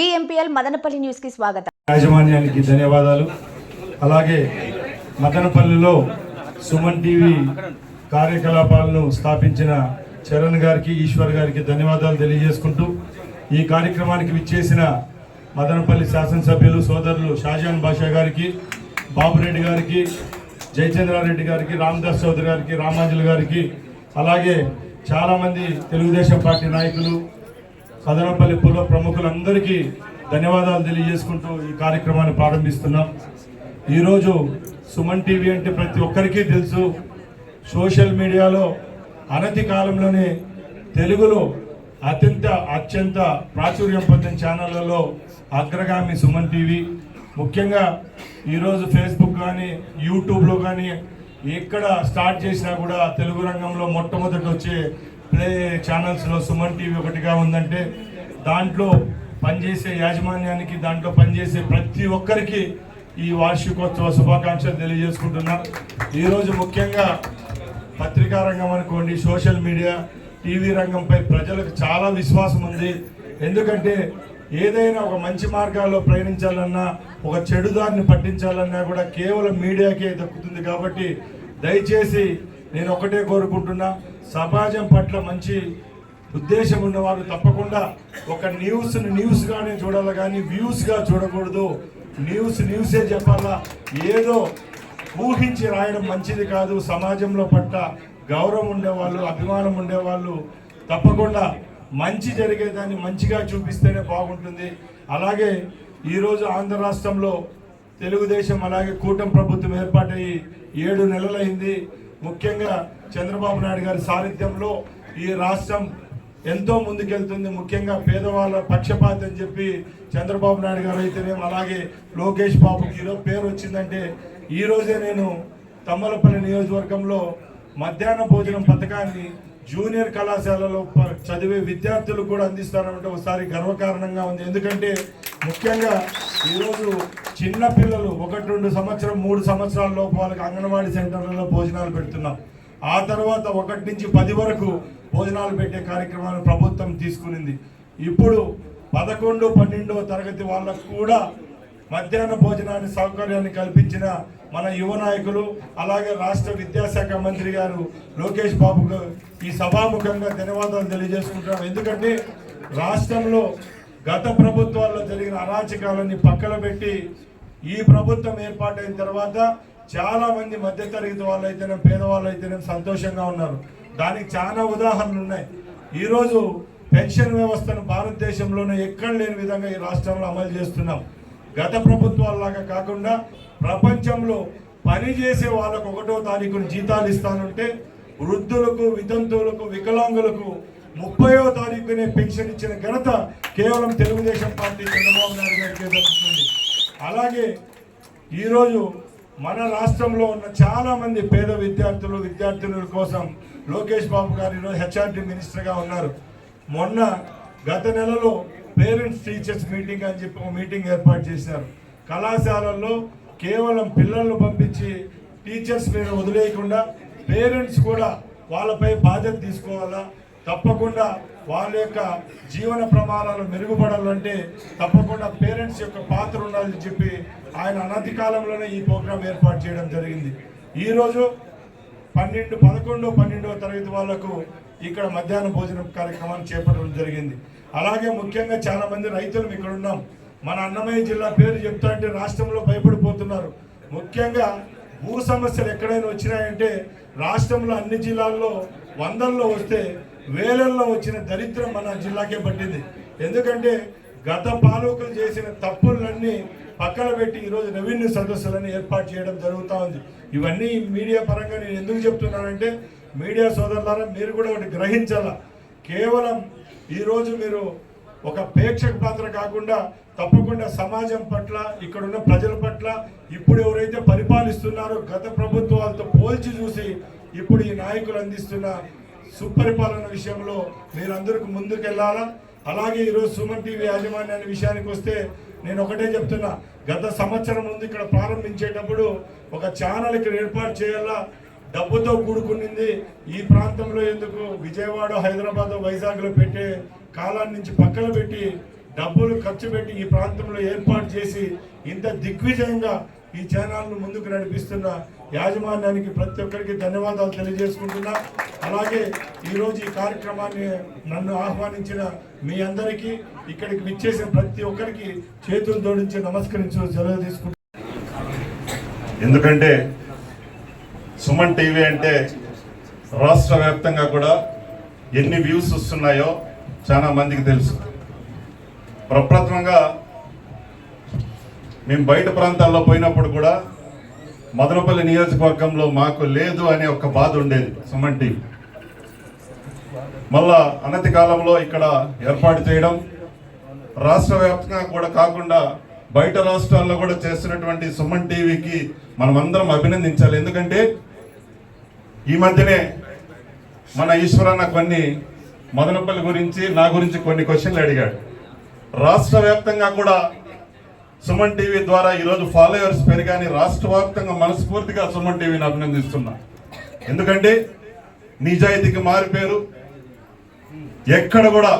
DMPL Madanapalle న్యూస్కి స్వాగతం. యాజమాన్యానికి ధన్యవాదాలు. అలాగే మదనపల్లిలో సుమన్ టీవీ కార్యకలాపాలను స్థాపించిన చరణ్ గారికి ఈశ్వర్ గారికి ధన్యవాదాలు తెలియజేసుకుంటూ ఈ కార్యక్రమానికి విచ్చేసిన మదనపల్లి శాసనసభ్యులు సోదరులు షాజాన్ బాషా గారికి బాబురెడ్డి గారికి జయచంద్రారెడ్డి గారికి రామదాస్ చౌదరి గారికి రామాంజలి గారికి అలాగే చాలామంది తెలుగుదేశం పార్టీ నాయకులు కదనపల్లి పుల ప్రముఖులందరికీ ధన్యవాదాలు తెలియజేసుకుంటూ ఈ కార్యక్రమాన్ని ప్రారంభిస్తున్నాం. ఈరోజు సుమన్ టీవీ అంటే ప్రతి ఒక్కరికి తెలుసు సోషల్ మీడియాలో అనతి కాలంలోనే తెలుగులో అత్యంత అత్యంత ప్రాచుర్యం పొందిన ఛానళ్ళలో అగ్రగామి సుమన్ టీవీ. ముఖ్యంగా ఈరోజు ఫేస్బుక్ కానీ యూట్యూబ్లో కానీ ఎక్కడ స్టార్ట్ చేసినా కూడా తెలుగు రంగంలో మొట్టమొదటి వచ్చే ప్లే ఛానల్స్లో సుమన్ టీవీ ఒకటిగా ఉందంటే దాంట్లో పనిచేసే యాజమాన్యానికి దాంట్లో పనిచేసే ప్రతి ఒక్కరికి ఈ వార్షికోత్సవ శుభాకాంక్షలు తెలియజేసుకుంటున్నా. ఈరోజు ముఖ్యంగా పత్రికా రంగం అనుకోండి సోషల్ మీడియా టీవీ రంగంపై ప్రజలకు చాలా విశ్వాసం ఉంది. ఎందుకంటే ఏదైనా ఒక మంచి మార్గాల్లో ప్రయాణించాలన్నా ఒక చెడుదారిని పట్టించాలన్నా కూడా కేవలం మీడియాకే దక్కుతుంది కాబట్టి దయచేసి నేను ఒకటే కోరుకుంటున్నా సమాజం పట్ల మంచి ఉద్దేశం ఉన్నవారు తప్పకుండా ఒక న్యూస్ని న్యూస్గానే చూడాలి కానీ వ్యూస్గా చూడకూడదు. న్యూస్ న్యూసే చెప్పాలా. ఏదో ఊహించి రాయడం మంచిది కాదు. సమాజంలో పట్ల గౌరవం ఉండేవాళ్ళు అభిమానం ఉండేవాళ్ళు తప్పకుండా మంచి జరిగేదాన్ని మంచిగా చూపిస్తేనే బాగుంటుంది. అలాగే ఈరోజు ఆంధ్ర రాష్ట్రంలో తెలుగుదేశం అలాగే కూటమి ప్రభుత్వం ఏర్పాటయ్యి ఏడు నెలలైంది. ముఖ్యంగా చంద్రబాబు నాయుడు గారి సారథ్యంలో ఈ రాష్ట్రం ఎంతో ముందుకెళ్తుంది. ముఖ్యంగా పేదవాళ్ళ పక్షపాతి అని చెప్పి చంద్రబాబు నాయుడు గారు అయితేనేమో అలాగే లోకేష్ బాబుకి ఈరోజు పేరు వచ్చిందంటే ఈరోజే నేను తమ్మలపల్లి నియోజకవర్గంలో మధ్యాహ్న భోజనం పథకాన్ని జూనియర్ కళాశాలలో ప- చదివే విద్యార్థులు కూడా అందిస్తారంటే ఒకసారి గర్వకారణంగా ఉంది. ఎందుకంటే ముఖ్యంగా ఈరోజు చిన్న పిల్లలు ఒకటి రెండు సంవత్సరం మూడు సంవత్సరాల లోపు వాళ్ళకి అంగన్వాడీ సెంటర్లలో భోజనాలు పెడుతున్నాం. ఆ తర్వాత ఒకటి నుంచి పది వరకు భోజనాలు పెట్టే కార్యక్రమాలు ప్రభుత్వం తీసుకునింది. ఇప్పుడు పదకొండు పన్నెండో తరగతి వాళ్ళకు కూడా మధ్యాహ్న భోజనాన్ని సౌకర్యాన్ని కల్పించిన మన యువ నాయకులు అలాగే రాష్ట్ర విద్యాశాఖ మంత్రి గారు లోకేష్ బాబు గారు ఈ సభాముఖంగా ధన్యవాదాలు తెలియజేసుకుంటున్నాం. ఎందుకంటే రాష్ట్రంలో గత ప్రభుత్వాల్లో జరిగిన అరాచకాలని పక్కన పెట్టి ఈ ప్రభుత్వం ఏర్పాటైన తర్వాత చాలా మంది మధ్యతరగతి వాళ్ళు అయితేనే పేదవాళ్ళు అయితేనే సంతోషంగా ఉన్నారు. దానికి చాలా ఉదాహరణలు ఉన్నాయి. ఈరోజు పెన్షన్ వ్యవస్థను భారతదేశంలోనే ఎక్కడ లేని విధంగా ఈ రాష్ట్రంలో అమలు చేస్తున్నాం. గత ప్రభుత్వాల్లాగా కాకుండా ప్రపంచంలో పని చేసే వాళ్ళకు ఒకటో తారీఖున జీతాలు ఇస్తానంటే వృద్ధులకు వితంతువులకు వికలాంగులకు ముప్పయో తారీఖునే పెన్షన్ ఇచ్చిన ఘనత కేవలం తెలుగుదేశం పార్టీ చంద్రబాబు నాయుడు గారికి దక్కుతుంది. అలాగే ఈరోజు మన రాష్ట్రంలో ఉన్న చాలామంది పేద విద్యార్థులు విద్యార్థినుల కోసం లోకేష్ బాబు గారు ఈరోజు హెచ్ఆర్డి మినిస్టర్గా ఉన్నారు. మొన్న గత నెలలో పేరెంట్స్ టీచర్స్ మీటింగ్ అని చెప్పి ఒక మీటింగ్ ఏర్పాటు చేశారు. కళాశాలల్లో కేవలం పిల్లలను పంపించి టీచర్స్ మీద వదిలేయకుండా పేరెంట్స్ కూడా వాళ్ళపై బాధ్యత తీసుకోవాలా? తప్పకుండా వాళ్ళ యొక్క జీవన ప్రమాణాలు మెరుగుపడాలంటే తప్పకుండా పేరెంట్స్ యొక్క పాత్ర ఉండాలని చెప్పి ఆయన అనతి కాలంలోనే ఈ ప్రోగ్రాం ఏర్పాటు చేయడం జరిగింది. ఈరోజు పన్నెండు పదకొండు పన్నెండవ తరగతి వాళ్ళకు ఇక్కడ మధ్యాహ్న భోజనం కార్యక్రమాన్ని చేపట్టడం జరిగింది. అలాగే ముఖ్యంగా చాలా మంది రైతులు ఇక్కడ ఉన్నాం. మన అన్నమయ్య జిల్లా పేరు చెప్తా అంటే రాష్ట్రంలో భయపడిపోతున్నారు. ముఖ్యంగా భూ సమస్యలు ఎక్కడైనా వచ్చినాయంటే రాష్ట్రంలో అన్ని జిల్లాల్లో వందల్లో వస్తే వేలల్లో వచ్చిన దరిద్రం మన జిల్లాకే పట్టింది. ఎందుకంటే గత పాలకులు చేసిన తప్పులన్నీ పక్కన పెట్టి ఈరోజు రెవెన్యూ సదస్సులను ఏర్పాటు చేయడం జరుగుతూ ఉంది. ఇవన్నీ మీడియా పరంగా నేను ఎందుకు చెప్తున్నానంటే మీడియా సోదరులారా మీరు కూడా ఒకటి గ్రహించాలా? కేవలం ఈరోజు మీరు ఒక ప్రేక్షక పాత్ర కాకుండా తప్పకుండా సమాజం పట్ల ఇక్కడున్న ప్రజల పట్ల ఇప్పుడు ఎవరైతే పరిపాలిస్తున్నారో గత ప్రభుత్వాలతో పోల్చి చూసి ఇప్పుడు ఈ నాయకులు అందిస్తున్న సుపరిపాలన విషయంలో మీరందరికీ ముందుకెళ్ళాలా అలాగే ఈరోజు సుమన్ టీవీ యాజమాన్యాన్ని విషయానికి వస్తే నేను ఒకటే చెప్తున్నా గత సంవత్సరం ముందు ఇక్కడ ప్రారంభించేటప్పుడు ఒక ఛానల్కి ఏర్పాటు చేయాలా? డబ్బుతో కూడుకునింది ఈ ప్రాంతంలో ఎందుకు? విజయవాడ హైదరాబాద్ వైజాగ్లో పెట్టే కాలాన్ని నుంచి పక్కన పెట్టి డబ్బులు ఖర్చు పెట్టి ఈ ప్రాంతంలో ఏర్పాటు చేసి ఇంత దిగ్విజయంగా ఈ ఛానల్ను ముందుకు నడిపిస్తున్న యాజమాన్యానికి ప్రతి ఒక్కరికి ధన్యవాదాలు తెలియజేసుకుంటున్నా. అలాగే ఈరోజు ఈ కార్యక్రమాన్ని నన్ను ఆహ్వానించిన మీ అందరికీ ఇక్కడికి విచ్చేసిన ప్రతి ఒక్కరికి చేతులు జోడించి నమస్కరించు సెలవు తీసుకుంటున్నాను ఎందుకంటే సుమన్ టీవీ అంటే రాష్ట్ర వ్యాప్తంగా కూడా ఎన్ని వ్యూస్ వస్తున్నాయో చాలా మందికి తెలుసు. ప్రప్రథమంగా మేము బయట ప్రాంతాల్లో పోయినప్పుడు కూడా మదనపల్లి నియోజకవర్గంలో మాకు లేదు అనే ఒక బాధ ఉండేది సుమన్ టీవీ. మళ్ళా అనతి కాలంలో ఇక్కడ ఏర్పాటు చేయడం రాష్ట్ర వ్యాప్తంగా కూడా కాకుండా బయట రాష్ట్రాల్లో కూడా చేస్తున్నటువంటి సుమన్ టీవీకి మనం అందరం అభినందించాలి. ఎందుకంటే ఈ మధ్యనే మన ఈశ్వరన్న కొన్ని మదనపల్లి గురించి నా గురించి కొన్ని క్వశ్చన్లు అడిగాడు. రాష్ట్ర వ్యాప్తంగా కూడా సుమన్ టీవీ ద్వారా ఈరోజు ఫాలోవర్స్ పెరిగాని రాష్ట్ర వ్యాప్తంగా మనస్ఫూర్తిగా సుమన్ టీవీని అభినందిస్తున్నా. ఎందుకంటే నిజాయితీకి మారిపోయారు. ఎక్కడ కూడా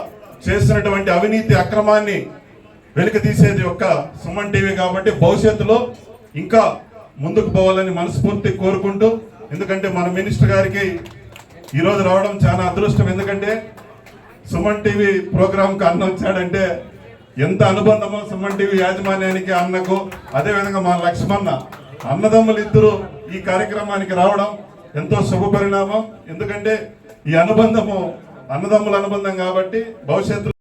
చేసినటువంటి అవినీతి అక్రమాన్ని వెలికి తీసేది ఒక్క సుమన్ టీవీ కాబట్టి భవిష్యత్తులో ఇంకా ముందుకు పోవాలని మనస్ఫూర్తి కోరుకుంటూ ఎందుకంటే మన మినిస్టర్ గారికి ఈరోజు రావడం చాలా అదృష్టం. ఎందుకంటే సుమన్ టీవీ ప్రోగ్రాంకి అన్న వచ్చాడంటే ఎంత అనుబంధమో సుమన్ టీవీ యాజమాన్యానికి అన్నకు అదేవిధంగా మా లక్ష్మణ అన్నదమ్ములు ఇద్దరు ఈ కార్యక్రమానికి రావడం ఎంతో శుభ పరిణామం. ఎందుకంటే ఈ అనుబంధము అన్నదమ్ముల అనుబంధం కాబట్టి భవిష్యత్తులో